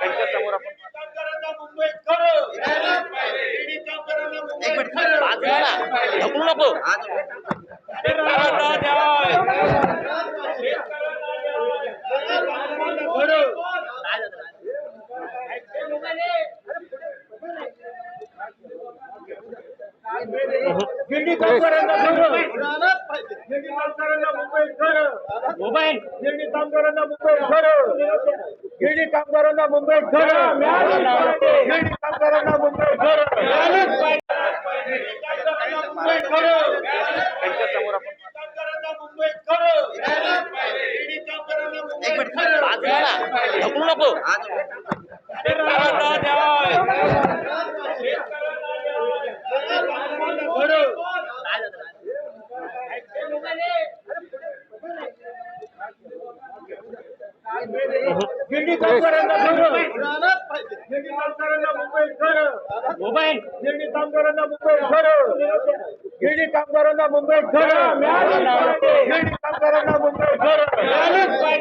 त्यांच्यासमोर आपण एक मिनिट ढकलू नको गिरणी कामगारांना मुंबईत मोबाईल गिरणी कामगारांना मुंबईत खरं गिरणी कामगारांना मुंबईत खरं गिरणी कामगारांना मुंबईत खरं मुंबईत गिरणी कामगारांना गिरणी कामगारांना मुंबईत खरं मोबाईल. कामगारांना मुंबईत खरं गिरणी कामगारांना मुंबईत गिरणी कामगारांना मुंबईत